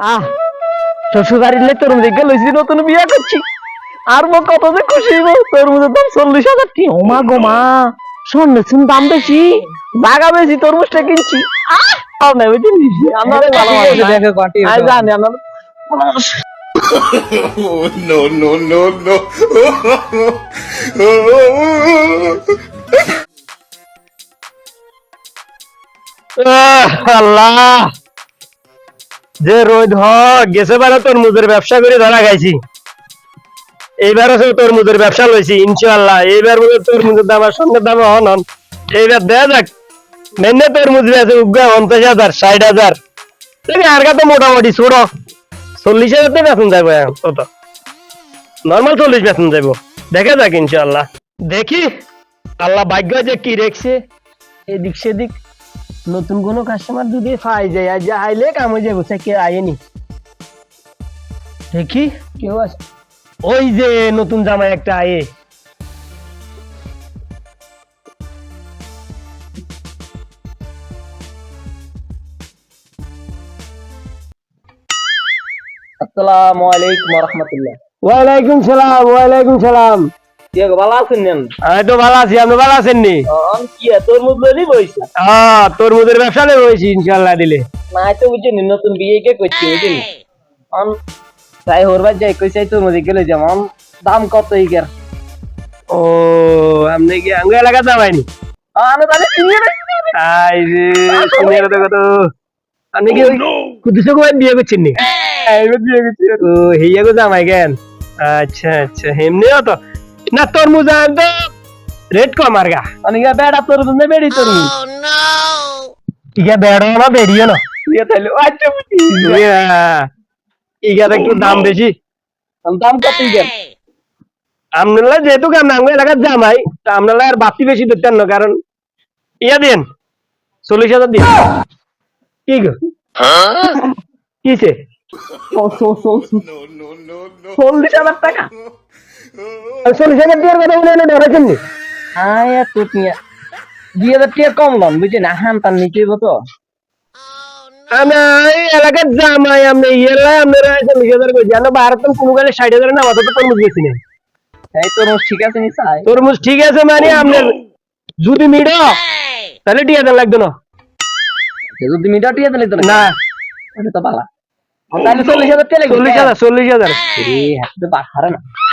আহ শ্বশুর বাড়ির লে তোর দিকে নতুন বিয়া করছি। আর মো কত যে খুশি হইব তোর মধ্যে দাম চল্লিশ হাজার কি? ওমা গো মা স্বর্ণ শুন দাম বেশি। জাগা বেশি তরমুজটা কিনছি। আহ আর না। বুঝিস আমার ভালো আমি জানি আমার no, no, no, no. আহ, আল্লাহ। যে রোদ হ, গেছে বেলা তরমুজের ব্যবসা করে ধরা খাইছি। এইবার আছে তরমুজের ব্যবসা লইছি, ইনশাআল্লাহ। এইবার মধ্যে তরমুজের দাম আর সঙ্গে দাম হন হন এইবার দেয়া যাক মেনে তরমুজ আছে উগা পঞ্চাশ হাজার, ষাট হাজার। তুমি আর তো মোটামুটি ছোট চল্লিশ হাজার তো বেতন যাব কত? নর্মাল চল্লিশ বেতন যাব দেখা যাক ইনশাআল্লাহ। দেখি, আল্লাহ ভাগ্য যে কি রেখছে। এদিক সেদিক। নতুন কোনো কাস্টমার যদি পাই যায় আর যা আইলে কাম হয়ে যাব সে কেউ আয়েনি দেখি কেউ আছে। ওই যে নতুন জামাই একটা আয়ে। আসসালামু আলাইকুম রহমতুল্লাহ। ওয়ালাইকুম সালাম ওয়ালাইকুম সালাম। ভালো আছেন নেন? আমি তো ভালো আছি আছেন নি? আমি কি তোর মুখ লইলি বইছি? হ্যাঁ তরমুজের ব্যবসা নেই হয়েছি ইনশাল্লাহ দিলে। না তো বুঝিনি নতুন বিয়ে কে করছি বুঝিনি আম তাই হরবার যাই কইছে তোর গেলে যেমন দাম কত ইগের ও আপনি কি আঙ্গু এলাকা জামাইনি? আমি তাহলে চিনি না আই রে শুনে কত কত আপনি কি ওই কুদুসে কো বিয়ে করছেন নি? এইবার বিয়ে করছি ও হেইয়া গো জামাই কেন? আচ্ছা আচ্ছা হেমনিও তো। না তরমুজ আন তো রেট কম আর গা। আমি গা বেড়া তোর মধ্যে বেড়ি তোর মুখ ইগা বেড়ো না বেরিয়ে না। দিয়ে তাইলে আচ্ছা বুঝি। ইগার একটু দাম বেশি। দাম কত ইগের? আপনারা যেহেতু আমগো এলাকার জামাই তা আপনারা আর বাতি বেশি ধরতেন না কারণ ইয়া দেন চল্লিশ হাজার দিন। কি গো? No. চল্লিশ হাজার টাকা? চল্লিশ হাজার দেওয়ার কথা বলে না ধরেছেন নি আয় এত টিয়া। দুই হাজার টাকা কম লন বুঝছেন হান তার নিচে তো। আমরা এই এলাকার জামাই ইয়েলা চল্লিশ হাজার করে জানো ভারত কোনো গেলে ষাট হাজার না অত তো তরমুজ গেছি না এই তোর ঠিক আছে নি চাই। তরমুজ ঠিক আছে মানে আপনার যদি মিডো তাহলে টিয়া দেন লাগতো না। যদি মিটার টিয়া তো না? তো পালা। তাহলে চল্লিশ হাজার চল্লিশ হাজার। চল্লিশ হাজার এ হাতে পারে না। টিয়া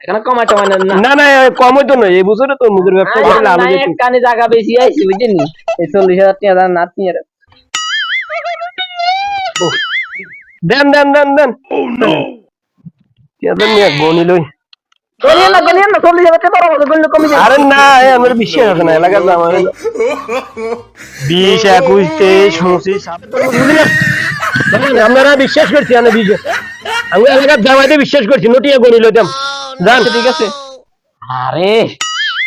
এখানে কমাই টমাই না। না না কম হইতো না এই বছরে তরমুজের ব্যবসা করে লাভ হয়েছে কানে জায়গা বেশি আইছি বুঝছেন এই চল্লিশ হাজার টাকা দাম নাতি দেন দেন দেন দেন। ও নো দেন নিয়ে গনি লই। গলিয়ে না গলিয়ে না চল্লিশ হাজার টাকা বড় গলিয়ে কমে যাবে। আরে না আমার বিশ্বাস আছে না এলাকার জামাই বিশ একুশ তেইশ পঁচিশ আপনারা বিশ্বাস করছি আমি বিশ আমি এলাকার জামাইতে বিশ্বাস করছি নটিয়া গনি লইতাম। জান ঠিক আছে আরে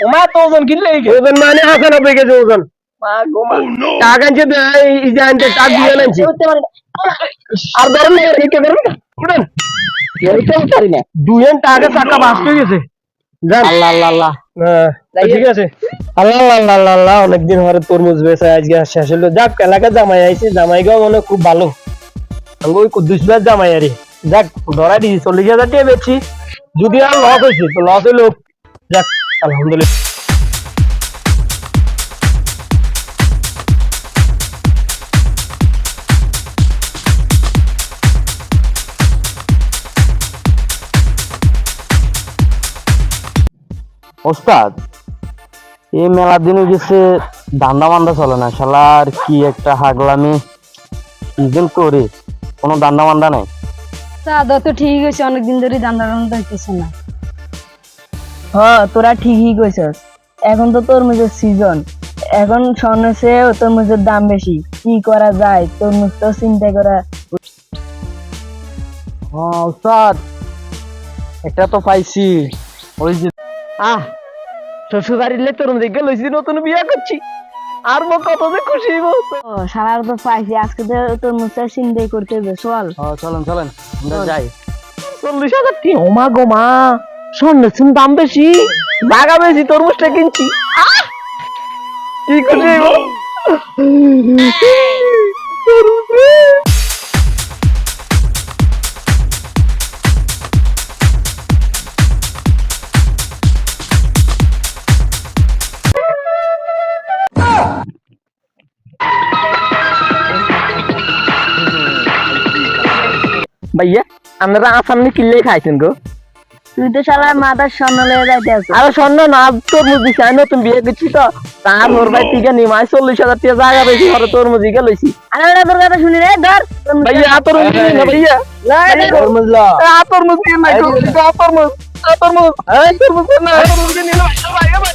ওমা তো ওজন কিনলে এই ওজন মানে হাসা নব্বই কেজি ওজন। মা গো মা। টাকা আনছে তো এই এই যে আনতে টাক দিয়ে আনছি। উঠতে পারি না। আর ধরেন না এই ধরেন উঠেন এইটা পারি না। দুয়েন টাকা টাকা বাস্ট হয়ে গেছে। জান। আল্লাহ আল্লাহ আল্লাহ। হ্যাঁ, ঠিক আছে। আল্লাহ আল্লাহ আল্লাহ আল্লাহ অনেকদিন ধরে তরমুজ বেচা আজকে শেষ হলো। যাক এলাকা জামাই আইছে জামাই গাও মনে হয় খুব ভালো। আমি ওই কুদ্দুস জামাই আরে। যাক ধরা দিছি চল্লিশ হাজার টাকা বেচছি। যদি আর লস হয়েছে, তো লস হইল যাক আলহামদুলিল্লাহ। ওস্তাদ, এই মেলা দিনে গেছে ধান্দা মান্দা চলে না, শালার কি একটা হাগলামি। সিজন করে, কোনো ধান্দা মান্দা নাই। দাদা তো ঠিক হয়েছে অনেকদিন ধরে জানা জানা হইতেছে না। হ্যাঁ তোরা ঠিকই কইছস। এখন তো তরমুজের সিজন এখন স্বর্ণের তরমুজের দাম বেশি। কি করা যায়? তরমুজ তো চিন্তা করা হ্যাঁ একটা তো পাইছি। ওই যে আহ শ্বশুর বাড়ির লে নতুন বিয়া করছি। আর মো কত যে খুশি হইব। ও সারার তো পাইছি আজকে তো তরমুজটা চিন্তাই করতে হবে চল। হ্যাঁ চলেন চলেন আমরা যাই। চল্লিশ হাজার টি ওমা গো মা? স্বর্ণের শুন দাম বেশি? বাগা বেশি তরমুজটা কিনছি। কি খুশি হইব? ভাইয়া আমরা আসামনি কিনলে খাইছেন গো। তুই তো শালা মাথার স্বর্ণ লয়ে যাইতে আছিস আরে স্বর্ণ না তরমুজ দিছি আমি নতুন বিয়ে করছি তো। তার ওর ভাই থেকে নিমাই চল্লিশ হাজার টাকা জায়গা পেয়েছি ঘরে তরমুজ দিকে লইছি। আরে ওটা তোর কথা শুনি রে ধর। ভাইয়া আতর মুজ না ভাইয়া। ল। আতর মুজ নাই আতর মুজ মুজ এই তরমুজ না আতর মুজ ভাইয়া ভাই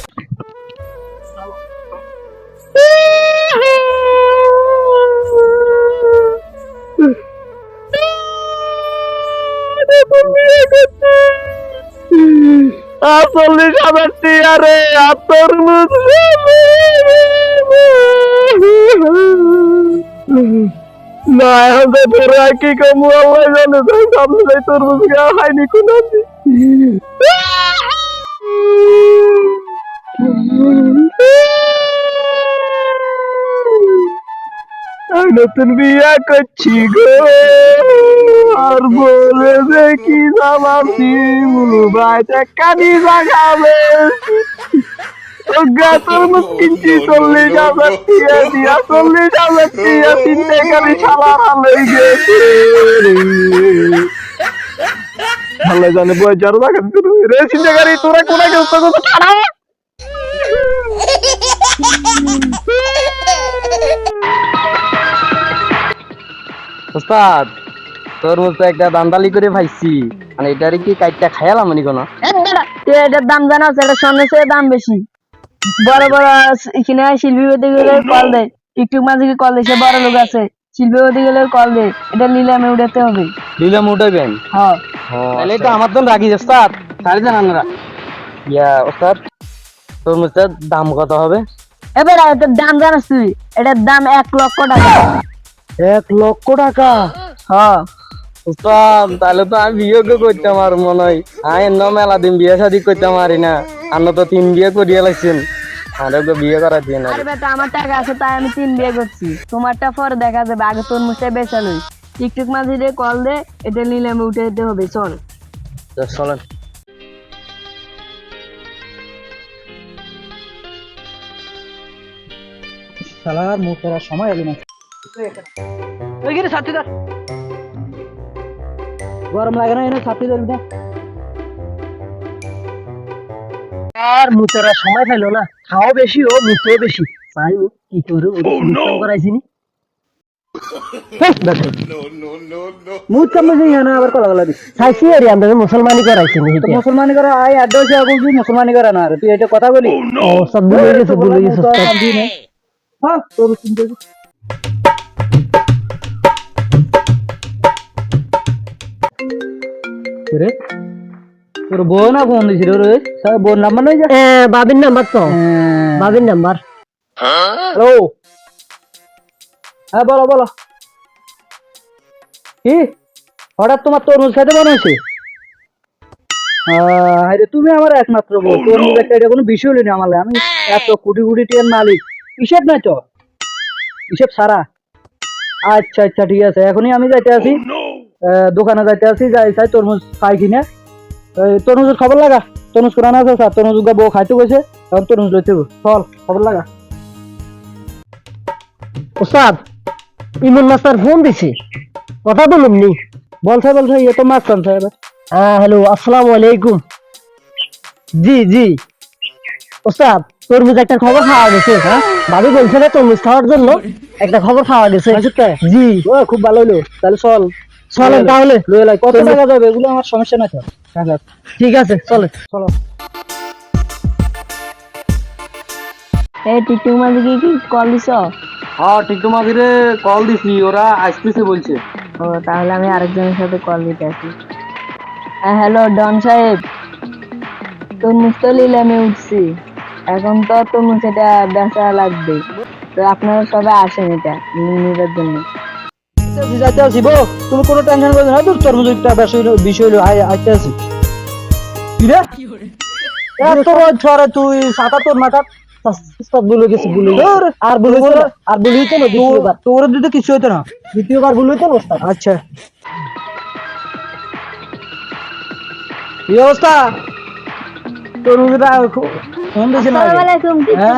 চল্লিশ হাজার টিয়ারে আর তরমুজ না এখন তো তোরা কি কমু আল্লাহ জানে তো সামনে যাই তরমুজ খাওয়া হয়নি কোন আমি নতুন বিয়া করছি গো। আর বলে দেখি জামাতি মুলু বাইতে কানি জাগাবে অজ্ঞা তরমুজ কিনছি চল্লিশ হাজার টিয়া দিয়া, চল্লিশ হাজার টিয়া তিনটে কানি শালা হালই গেছে। ভালো জানে বই জায়গা রে চিন্তা করি তোরা কোনা গেছ তো ওস্তাদ তরমুজ তো একটা দান্দালি করে ভাইছি। মানে এটারে কি কাইটটা খায়ালাম মানে কোনো? এটার দাম জানাস এটা স্বর্ণের চেয়ে দাম বেশি। বড় বড় এখানে শিল্পীপতি গেলে কল দেয় টিকটুক মাঝে কল দেয় সে বড় লোক আছে। শিল্পীপতি গেলে কল দেয় এটা নিলামে উঠাতে হবে। দিলাম উঠাইবেন? হ্যাঁ। তাহলে তো আমার তো রাখি ওস্তাদ। সাড়ে দেন আমরা ইয়া ওস্তাদ তরমুজটার দাম কত হবে? এবার এটার দাম জানাস তুই। এটার দাম এক লক্ষ টাকা। এক লক্ষ টাকা। হ্যাঁ তাহলে তো আমি বিয়ে করতে আমার মনে হয়। আমি এন্ন মেলা দিন বিয়ে শাদি করতে পারি না। আন্ন তো তিন বিয়ে করিয়া লাগছেন। আরে বিয়ে করা দিয়ে না আরে বেটা আমার টাকা আছে তাই আমি তিন বিয়ে করছি। তোমারটা পরে দেখা যাবে আগে তোর বেচা লই। টিকটুক মাঝে দিয়ে কল দে এটা নিলামে উঠে দিতে হবে চল। চলেন। শালার মুখ করার সময় এলি না। ওইখানে ছাত্রী ধর। গরম লাগে না এনে ছাত্রী ধরবি না আর মুতেরা সময় পাইলো না। খাওয়া বেশি ও মুতেও বেশি। তাই ও কি করে করাইছি. কামে না আবার কলা দিস আর আমরা মুসলমানি করাইছি মুসলমানি করা আই অ্যাড্রেস বলছি মুসলমানি করা না। তুই এটা কথা বলি। ও সব ভুলে গেছে ভুলে গেছে হ্যাঁ তোর চিন্তা রে তোর বউ না ফোন দিছিল রে স্যার বোন নাম্বার নয় যা। এ বাবির নাম্বার তো। বাবির নাম্বার। হ্যালো। হ্যাঁ বলো বলো। কি? হঠাৎ তোমার তরমুজ খেতে বানাইছে আরে তুমি আমার একমাত্র বউ। তরমুজ একটা এটা কোনো বিষয় হলো না আমার আমি এত কোটি কোটি টিয়ার মালিক। হিসেব না তো? হিসেব সারা। আচ্ছা আচ্ছা ঠিক আছে। এখনই আমি যাইতে আছি আহ, দোকানে যাইতে আছি যাই চাই তরমুজ খাই কিনে। তরমুজের খবর লাগা? তরমুজ কোরআন আছে স্যার তরমুজ বউ খাইতে গেছে এখন তরমুজ লইতে চল খবর লাগা। ওস্তাদ ইমন মাস্টার ফোন দিছে। কথা বলুন নি বলছে বলছে ইয়ে তো টানছে এবার। হ্যাঁ হ্যালো আসসালামু আলাইকুম। জি জি। ওস্তাদ তরমুজ একটা খবর খাওয়া গেছে হ্যাঁ? ভাবি বলছে না তরমুজ খাওয়ার জন্য একটা খবর খাওয়া গেছে। জি। ও খুব ভালো হলো। তাহলে চল। চলেন তাহলে। কত টাকা যাবে এগুলো আমার সমস্যা না ঠিক আছে চলে। চলো। এই টিকটুক মাঝে কি কি কল দিছ? হ্যাঁ কল দিছি ওরা আসতেছে বলছে। ও তাহলে আমি আরেকজনের সাথে কল দিতে আসি। হ্যাঁ হ্যালো ডন সাহেব। তরমুজ তো নিলামে উঠছি। এখন তো তরমুজ এটা বেচা লাগবে। তো আপনারা সবাই আসেন এটা নিজের জন্য। যাইতে বউ তুমি কোনো টেনশন করবে না তোর তরমুজ একটা বিষয় হলো বিষয় হলো আই আইতে তোর মাথা আর আর হইতো না তোর দিতে কিছু হইতো না দ্বিতীয়বার ভুল হইতো না আচ্ছা তরমুজটা হ্যাঁ,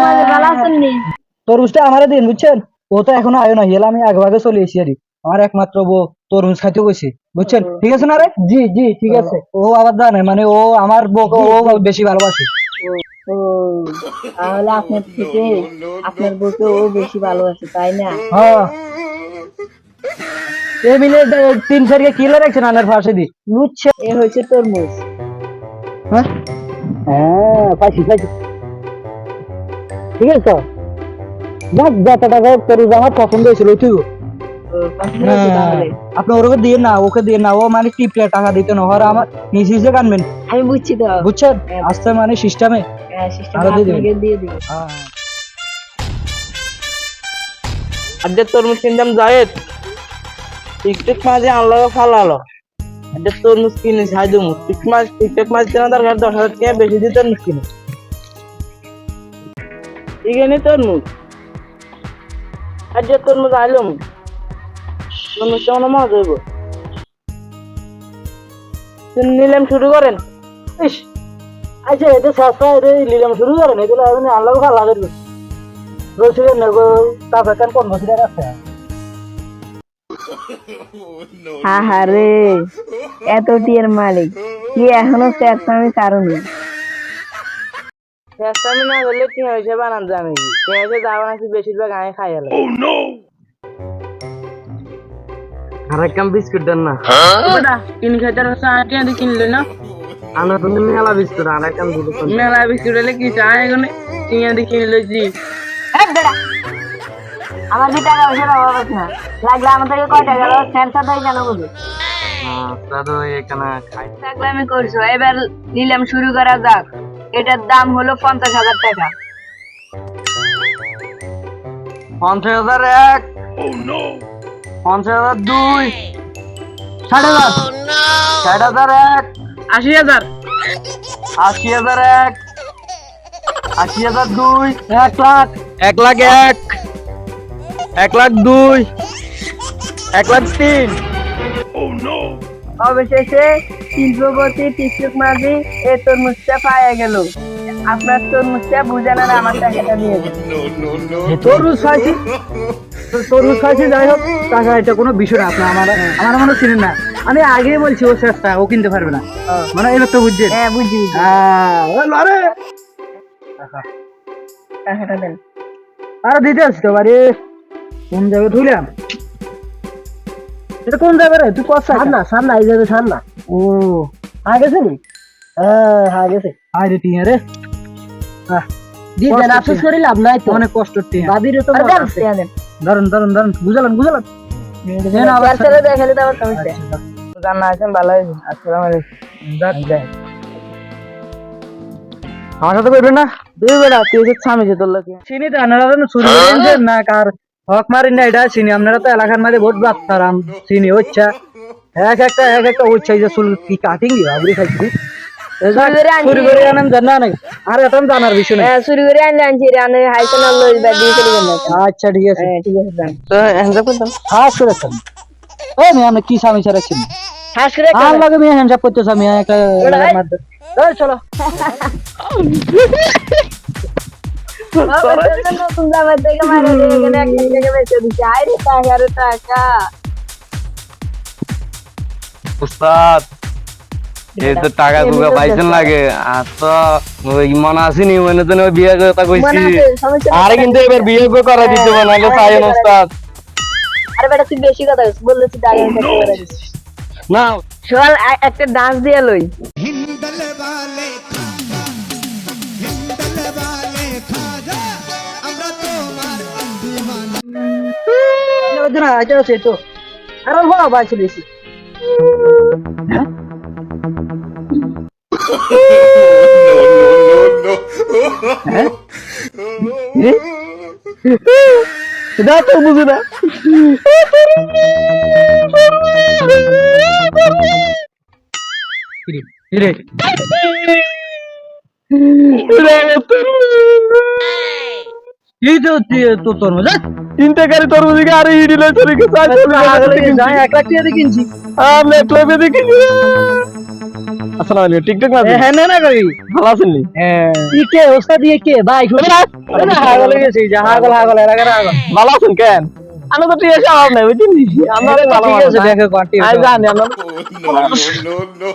তরমুজটা আমারে দিন বুঝছেন ও তো এখনও আয়ো না গেলে আমি আগে ভাগে চলে এসেছি আর। আমার একমাত্র বউ তরমুজ খাইতে গেছি বুঝছেন? ঠিক আছে না রে? জি জি ঠিক আছে। ও আবার জানে মানে ও আমার বউকে ও বেশি ভালোবাসে। তাহলে আপনার থেকে আপনার বউকে ও বেশি ভালোবাসে তাই না? হ্যাঁ। এ মিলে তিন চারকে কিলো রাখছেন আনার দি? বুঝছে এ হচ্ছে তরমুজ। হ্যাঁ? হ্যাঁ পাইছি পাইছি। ঠিক আছে। তো যাক টাকা তরমুজ আমার পছন্দ হয়েছিল তুই আপনি ওরকে দিয়ে না ওকে দিয়ে না ও মানে টিপলে টাকা দিতে না হর আমার নিজে কানবেন আমি বুঝছি তো বুঝছেন আসতে মানে সিস্টেমে হ্যাঁ, দিয়ে। আপনাকে আজকে তরমুজ কিনতাম জায়েদ টিকটক মাঝে আনলো ফালালো আজকে তরমুজ কিনে সাহায্য টিক মাছ টিকটক মাছ কেনা দরকার দশ হাজার টাকা বেশি দিয়ে তরমুজ কিনে ঠিক আছে তরমুজ আজকে তরমুজ হইব। নিলাম শুরু করেন। ইস আচ্ছা এটা সস্তা এটা নিলাম শুরু করেন এগুলো আপনি আল্লাহ ভালো লাগবে রসিদের নেব তারপর কেন কোন বছরের আছে? হা হা রে এত টিয়ের মালিক কি এখনও চেষ্টামি কারণে? চেষ্টা আমি না করলে কি হয়েছে বানান জানি কি হয়েছে যা বানাচ্ছি বেশিরভাগ আমি খাই গেল আর বিস্কুট দেন না। কিন খাইতে আটি কিনলে না? আমরা তো মেলা বিস্কুট আর মেলা বিস্কুট হলে কি চাই এখন কিনে আটি কিনে লইছি আমার কি টাকা অভাব আছে না। লাগলে কয় টাকা? দাও কেন বুঝি থাকলে আমি করছ। এবার নিলাম শুরু করা যাক। এটার দাম হলো পঞ্চাশ হাজার টাকা। পঞ্চাশ হাজার এক। পঞ্চাশ হাজার দুই। ষাট হাজার। ষাট হাজার এক। আশি হাজার। আশি হাজার এক। আশি হাজার দুই। এক লাখ। এক লাখ এক। এক লাখ দুই। এক লাখ তিন। অবশেষে শিল্পপতি টিকটক মাঝি এ তরমুজটা পাওয়া গেল। আপনার তরমুজটা বুঝানোর আমার টাকাটা দিয়ে. তরমুজ তো তরমুজ খাইছি যাই হোক টাকা এটা কোনো বিষয় না আপনার আমার আমার মনে চিনেন না। আমি আগে বলছি ও চেষ্টা ও কিনতে পারবে না। মানে এবার তো বুঝছেন? হ্যাঁ বুঝি বুঝি। হ্যাঁ, টাকাটা দেন। আরে দিতে আসছি তো বাড়ি। কোন জায়গায় ধুলাম এটা কোন জায়গা রে? তুই কত সামনা সামনা এই সামনা। ও। হ্যাঁ নি? হ্যাঁ হ্যাঁ টিয়া রে। হ্যাঁ জি দেন আফসোস করি লাভ নাই তো। অনেক কষ্ট টিয়া। তো দারুণ দারুণ দারুণ বুঝালেন বুঝালেন দেখালে তো আবার সমস্যা। জানা আছেন ভালো হয়েছে। আসসালামু আলাইকুম। আমার সাথে করবেন না? দুই বেড়া তুই যে স্বামী যে তোর লোকে। চিনি তো আপনারা তো চুরি করেন না কার হক মারেন না এটা চিনি। আপনারা তো এলাকার মাঝে বহুত বাচ্চারাম চিনি হচ্ছে এক একটা এক একটা হচ্ছে যে চুল কি কাটিং দিবা বুড়ি খাইছি চুরি করে আনেন জানা নাই আর এটা জানার বিষয় হ্যাঁ চুরি করে আনলে আনছি আনে হাইসে না লই বা দিয়ে চলে গেল আচ্ছা ঠিক আছে ঠিক আছে তো হ্যান্ডসাপ করতাম হাস করে খান এই মেয়ে আপনি কি স্বামী ছাড়া ছিলেন হাস করে আর লাগে মেয়ে হ্যান্ডসাপ করতেছে আমি একটা এলাকার মধ্যে এই চলো নতুন জামার থেকে মারা দিয়ে এখানে এক লাখ টাকা বেচে দিচ্ছে আরে টাকা রে টাকা উস্তাদ এই তো টাকা দুগা পাইছেন লাগে আর তো মনে আসিনি মনে তো বিয়ে কথা কইছি। আরে কিন্তু এবার বিয়ে কথা বললে ডান্স দিয়ে লই। না এটা সেটা আরে বাবা বাইছে বেশি হ্যাঁ? এটা তো বুঝে না রে এই তো তি- তরমুজ হ্যাঁ? তিনটে গাড়ি তরমুজ দিকে ইডি লই চলে গেছে আই চলে পাগল হয়ে গেছে গেছে, আমি এক লাখ টাকা দিয়ে কিনছি। আমি এক লাখ দিয়ে কিনি আসসালামু আলাইকুম টিকটক না হ্যাঁ না না করি। ভালো আছেন নি? ই কে ওস্তাদ দিয়ে কে? ভাই আরে না হাগল গেছে যা হাগল হাগল এর আগে হাগল। ভালো আছেন কেন? আমি তো টিয়া সাহাব নাই বুঝছেন আমরা ভালো ঠিক আছে আছি দেখে কোয়ান্টি আই জানি আমরা Oh.